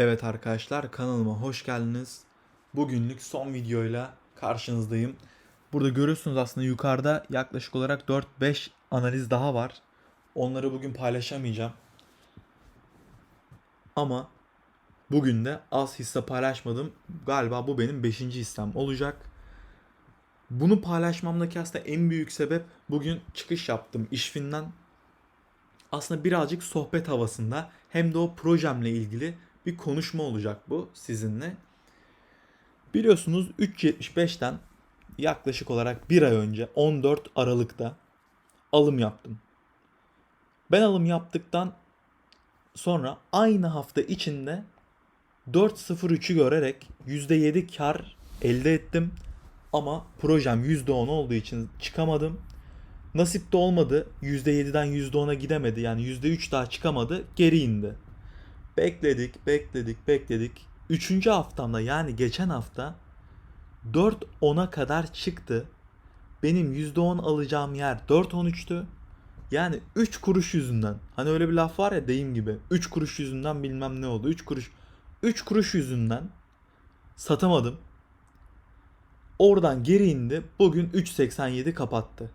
Evet arkadaşlar kanalıma hoş geldiniz. Bugünlük son videoyla karşınızdayım. Burada görüyorsunuz aslında yukarıda yaklaşık olarak 4-5 analiz daha var. Onları bugün paylaşamayacağım. Ama bugün de az hisse paylaşmadım. Galiba bu benim 5. hissem olacak. Bunu paylaşmamdaki aslında en büyük sebep bugün çıkış yaptım işfinden. Aslında birazcık sohbet havasında hem de o projemle ilgili bir konuşma olacak bu sizinle. Biliyorsunuz 3.75'ten yaklaşık olarak bir ay önce 14 Aralık'ta alım yaptım. Ben alım yaptıktan sonra aynı hafta içinde 4.03'ü görerek %7 kar elde ettim. Ama projem %10 olduğu için çıkamadım. Nasip de olmadı. %7'den %10'a gidemedi. Yani %3 daha çıkamadı. Geri indi. Bekledik, bekledik, bekledik. Üçüncü haftamda yani geçen hafta 4.10'a kadar çıktı. Benim %10 alacağım yer 4.13'tü. Yani 3 kuruş yüzünden. Hani öyle bir laf var ya deyim gibi. 3 kuruş yüzünden bilmem ne oldu. 3 kuruş. 3 kuruş yüzünden satamadım. Oradan geri indi. Bugün 3.87 kapattı.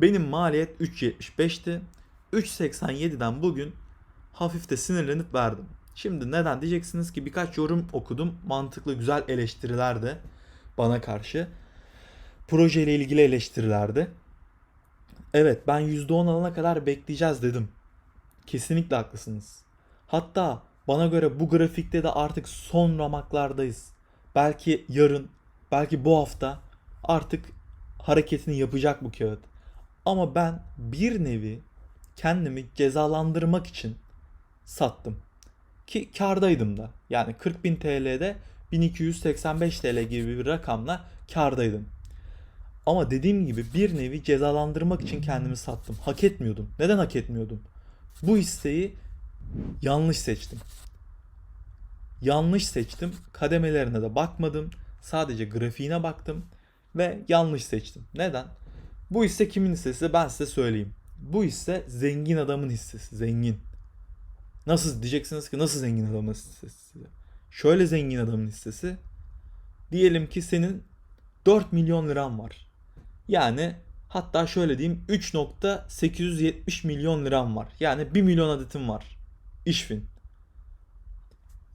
Benim maliyet 3.75'ti. 3.87'den bugün hafif de sinirlenip verdim. Şimdi neden diyeceksiniz ki birkaç yorum okudum. Mantıklı güzel eleştiriler de bana karşı. Projeyle ilgili eleştirilerde. Evet ben %10 alana kadar bekleyeceğiz dedim. Kesinlikle haklısınız. Hatta bana göre bu grafikte de artık son ramaklardayız. Belki yarın, belki bu hafta artık hareketini yapacak bu kağıt. Ama ben bir nevi kendimi cezalandırmak için sattım. Ki kardaydım da. Yani 40.000 TL'de 1285 TL gibi bir rakamla kardaydım. Ama dediğim gibi bir nevi cezalandırmak için kendimi sattım. Hak etmiyordum. Neden hak etmiyordum? Bu hisseyi yanlış seçtim. Yanlış seçtim. Kademelerine de bakmadım. Sadece grafiğine baktım ve yanlış seçtim. Neden? Bu hisse kimin hissesi ben size söyleyeyim. Bu hisse zengin adamın hissesi. Zengin. Nasıl diyeceksiniz ki nasıl zengin adamın hissesi? Şöyle zengin adamın hissesi. Diyelim ki senin 4 milyon liran var. Yani hatta şöyle diyeyim 3.870 milyon liram var. Yani 1 milyon adetim var. İşfin.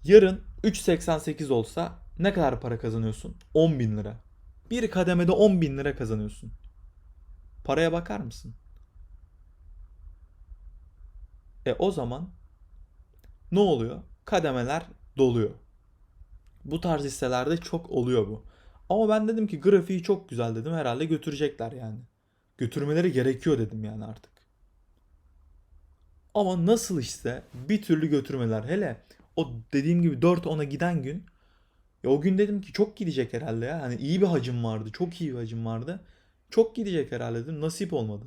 Yarın 3.88 olsa ne kadar para kazanıyorsun? 10 bin lira. Bir kademede 10 bin lira kazanıyorsun. Paraya bakar mısın? E o zaman ne oluyor? Kademeler doluyor. Bu tarz hisselerde çok oluyor bu. Ama ben dedim ki grafiği çok güzel dedim. Herhalde götürecekler yani. Götürmeleri gerekiyor dedim yani artık. Ama nasıl işte bir türlü götürmeler. Hele o dediğim gibi 4-10'a giden gün ya o gün dedim ki çok gidecek herhalde ya. Hani iyi bir hacim vardı. Çok iyi bir hacim vardı. Çok gidecek herhalde dedim. Nasip olmadı.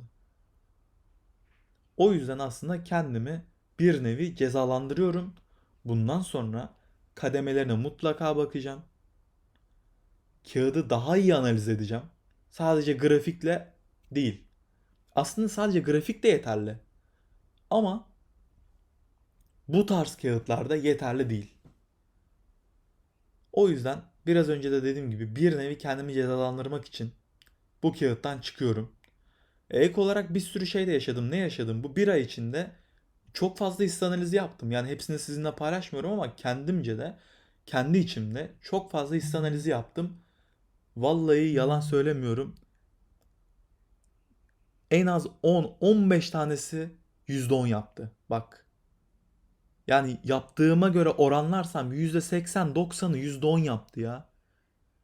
O yüzden aslında kendimi bir nevi cezalandırıyorum. Bundan sonra kademelerine mutlaka bakacağım. Kağıdı daha iyi analiz edeceğim. Sadece grafikle değil. Aslında sadece grafik de yeterli. Ama bu tarz kağıtlarda yeterli değil. O yüzden biraz önce de dediğim gibi bir nevi kendimi cezalandırmak için bu kağıttan çıkıyorum. Ek olarak bir sürü şey de yaşadım. Ne yaşadım? Bu bir ay içinde çok fazla hisse analizi yaptım. Yani hepsini sizinle paylaşmıyorum ama kendimce de kendi içimde çok fazla hisse analizi yaptım. Vallahi yalan söylemiyorum. En az 10-15 tanesi %10 yaptı. Bak. Yani yaptığıma göre oranlarsam %80-90'ı %10 yaptı ya.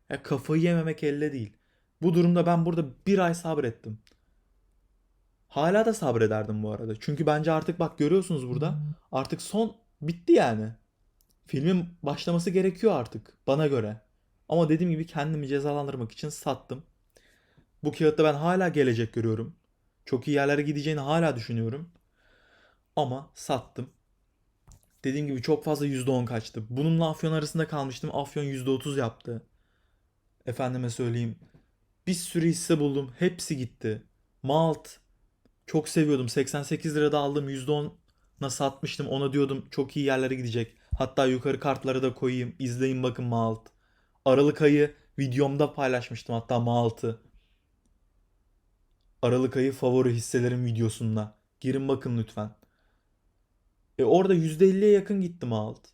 Ya kafayı yememek elde değil. Bu durumda ben burada bir ay sabrettim. Hala da sabrederdim bu arada. Çünkü bence artık bak görüyorsunuz burada. Artık son bitti yani. Filmin başlaması gerekiyor artık bana göre. Ama dediğim gibi kendimi cezalandırmak için sattım. Bu kağıtta ben hala gelecek görüyorum. Çok iyi yerlere gideceğini hala düşünüyorum. Ama sattım. Dediğim gibi çok fazla %10 kaçtı. Bununla Afyon arasında kalmıştım. Afyon %30 yaptı. Efendime söyleyeyim. Bir sürü hisse buldum. Hepsi gitti. Malt. Çok seviyordum. 88 lirada aldım. %10'na satmıştım. Ona diyordum çok iyi yerlere gidecek. Hatta yukarı kartları da koyayım. İzleyin bakın Malt. Aralık ayı videomda paylaşmıştım hatta Malt'ı. Aralık ayı favori hisselerim videosunda. Girin bakın lütfen. E orada %50'ye yakın gitti Malt.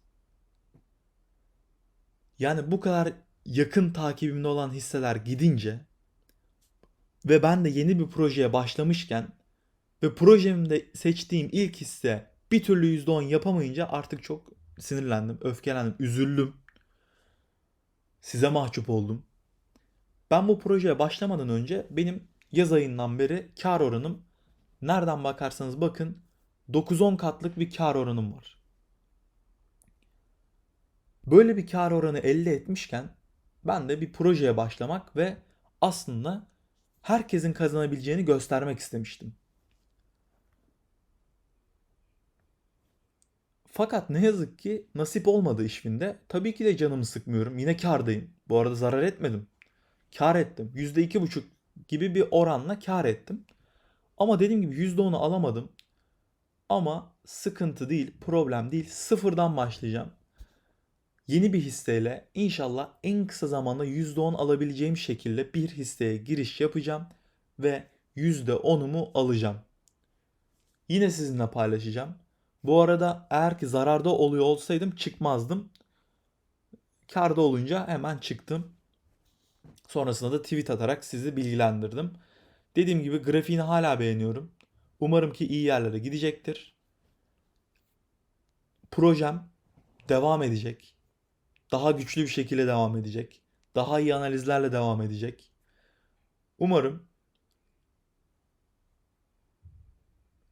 Yani bu kadar yakın takibimde olan hisseler gidince ve ben de yeni bir projeye başlamışken ve projemde seçtiğim ilk hisse bir türlü %10 yapamayınca artık çok sinirlendim, öfkelendim, üzüldüm. Size mahcup oldum. Ben bu projeye başlamadan önce benim yaz ayından beri kar oranım nereden bakarsanız bakın 9-10 katlık bir kar oranım var. Böyle bir kar oranı elde etmişken ben de bir projeye başlamak ve aslında herkesin kazanabileceğini göstermek istemiştim. Fakat ne yazık ki nasip olmadı işimde. Tabii ki de canımı sıkmıyorum. Yine kârdayım. Bu arada zarar etmedim. Kâr ettim. %2,5 gibi bir oranla kâr ettim. Ama dediğim gibi %10'u alamadım. Ama sıkıntı değil, problem değil. Sıfırdan başlayacağım. Yeni bir hisseyle inşallah en kısa zamanda %10 alabileceğim şekilde bir hisseye giriş yapacağım ve %10'umu alacağım. Yine sizinle paylaşacağım. Bu arada eğer ki zararda oluyor olsaydım çıkmazdım. Karda olunca hemen çıktım. Sonrasında da tweet atarak sizi bilgilendirdim. Dediğim gibi grafiğini hala beğeniyorum. Umarım ki iyi yerlere gidecektir. Projem devam edecek. Daha güçlü bir şekilde devam edecek. Daha iyi analizlerle devam edecek. Umarım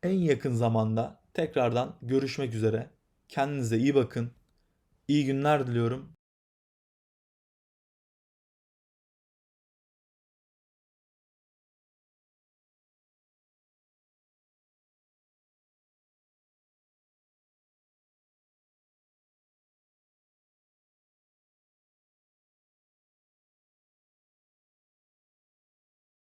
en yakın zamanda tekrardan görüşmek üzere. Kendinize iyi bakın. İyi günler diliyorum.